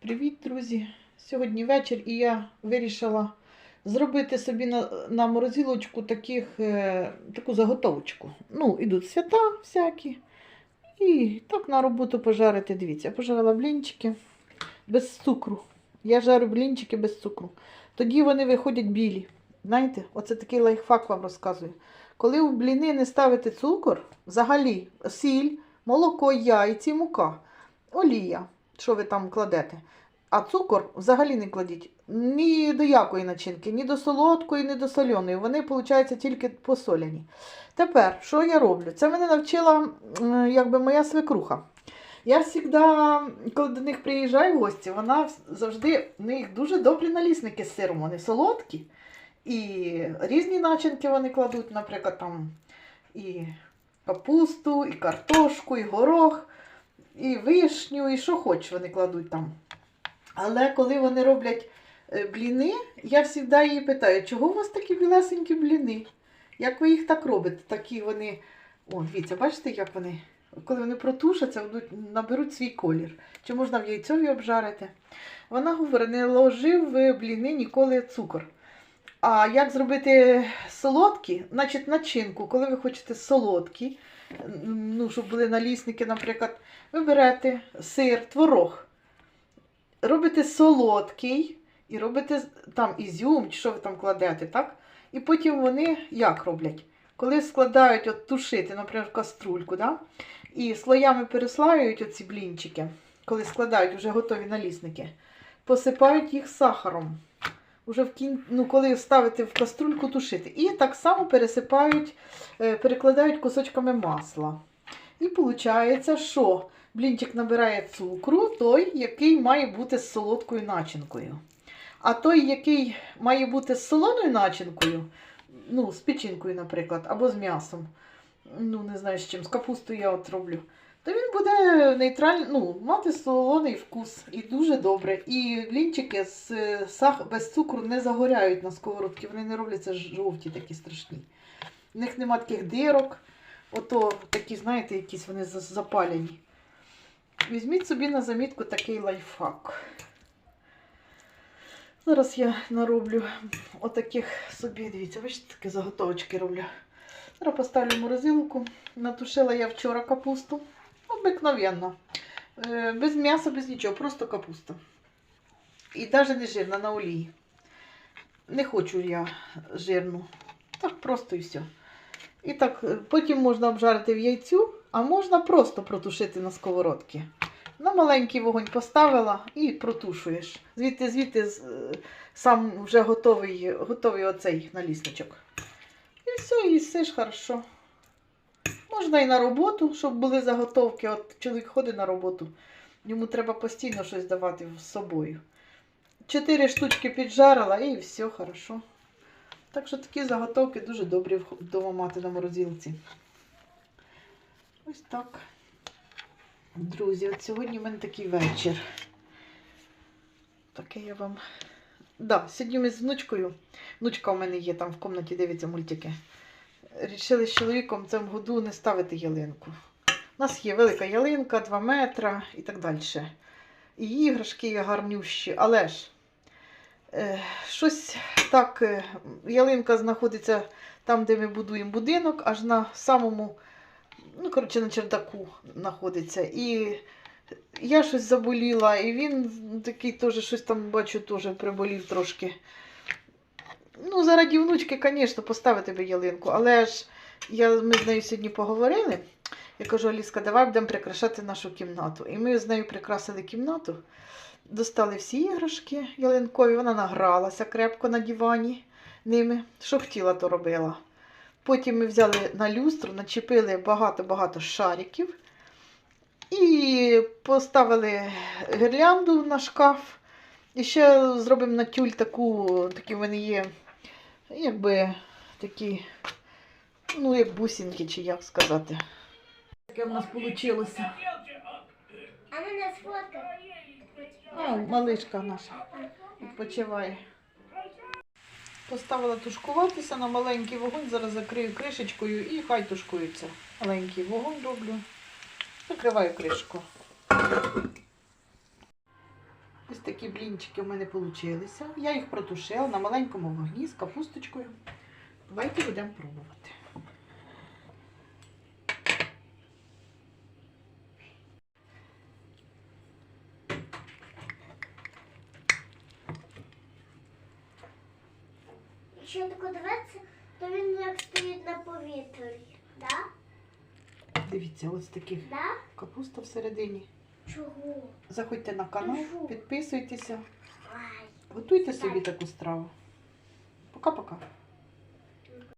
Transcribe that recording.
Привіт, друзі! Сьогодні вечір і я вирішила зробити собі на, на морозилочку таких, е, таку заготовочку. Ну, ідуть свята всякі. І так на роботу пожарити. Дивіться, я пожарила блінчики без цукру. Я жарю блінчики без цукру. Тоді вони виходять білі. Знаєте, оце такий лайфхак вам розказую. Коли в бліни не ставите цукор, взагалі сіль, молоко, яйці, мука, олія, що ви там кладете. А цукор взагалі не кладіть ні до якої начинки, ні до солодкої, ні до соляної. Вони, виходить, тільки посоляні. Тепер, що я роблю? Це мене навчила якби моя свекруха. Я завжди, коли до них приїжджаю в гості, вона завжди в них дуже добрі налісники з сиром. Вони солодкі. І різні начинки вони кладуть, наприклад, там і капусту, і картошку, і горох, і вишню, і що хоч вони кладуть там. Але коли вони роблять е, бліни, я завжди її питаю, чого у вас такі білесенькі бліни? Як ви їх так робите? Такі вони. О, дивіться, бачите, як вони, коли вони протушаться, вони наберуть свій колір. Чи можна в яйцові обжарити? Вона говорить, не ложив в бліни ніколи цукор. А як зробити солодкі, значить начинку, коли ви хочете солодкі, ну, щоб були налісники, наприклад, ви берете сир, творог, робите солодкий і робите там ізюм, чи що ви там кладете, так? І потім вони як роблять? Коли складають от тушити, наприклад, каструльку, да? і слоями переслаюють оці блінчики, коли складають вже готові налісники, посипають їх сахаром. Уже в кін... ну, коли ставити в каструльку тушити. І так само пересипають, е, перекладають кусочками масла. І виходить, що блінчик набирає цукру, той, який має бути з солодкою начинкою. А той, який має бути з солоною начинкою, ну, з печінкою, наприклад, або з м'ясом, ну, не знаю з чим, з капустою я от роблю, то він буде нейтральний, ну, мати солоний вкус і дуже добре. І блінчики з сах... без цукру не загоряють на сковородці, вони не робляться жовті такі страшні. В них нема таких дирок, ото такі, знаєте, якісь вони запалені. Візьміть собі на замітку такий лайфхак. Зараз я нароблю отаких собі, дивіться, бачите, такі заготовочки роблю. Зараз поставлю морозилку. Натушила я вчора капусту. Обикновенно. Е, Без м'яса, без нічого, просто капуста. І навіть не жирна на олії. Не хочу я жирну. Так просто і все. І так, е, потім можна обжарити в яйцю, а можна просто протушити на сковородці. На маленький вогонь поставила і протушуєш. Звідти, звідти е, сам вже готовий, готовий оцей налісничок. І все, і їсиш хорошо. Можна і на роботу, щоб були заготовки. От чоловік ходить на роботу, йому треба постійно щось давати з собою. Чотири штучки піджарила і все хорошо. Так що такі заготовки дуже добрі вдома мати на морозилці. Ось так. Друзі, от сьогодні в мене такий вечір. Таке я вам. Да, сьогодні ми з внучкою. Внучка у мене є там в кімнаті дивиться мультики. Рішили з чоловіком в году не ставити ялинку. У нас є велика ялинка, 2 метра і так далі. І іграшки є гарнющі, але ж е, щось так, е, ялинка знаходиться там, де ми будуємо будинок, аж на самому, ну, коротше, на чердаку знаходиться. І я щось заболіла, і він такий теж щось там, бачу, теж приболів трошки. Ну, заради внучки, звісно, поставити би ялинку, але ж я, ми з нею сьогодні поговорили. Я кажу, Аліска, давай будемо прикрашати нашу кімнату. І ми з нею прикрасили кімнату, достали всі іграшки ялинкові, вона награлася крепко на дивані ними. Що хотіла, то робила. Потім ми взяли на люстру, начепили багато-багато шариків і поставили гірлянду на шкаф. І ще зробимо на тюль таку, такі в мене є, якби такі, ну, як бусинки, чи як сказати. Таке в нас вийшло. А мене сфоткай. А, малишка наша відпочиває. Поставила тушкуватися на маленький вогонь. Зараз закрию кришечкою і хай тушкується. Маленький вогонь роблю. Закриваю кришку. Такі блінчики в мене вийшли. Я їх протушила на маленькому вогні з капусточкою. Давайте будемо пробувати. Якщо тако дивитися, то він як стоїть на повітрі. Да? Дивіться, ось таких Да? капуста всередині. Чого? Заходьте на канал, Чого? підписуйтеся, Ай. готуйте собі таку страву. Пока-пока.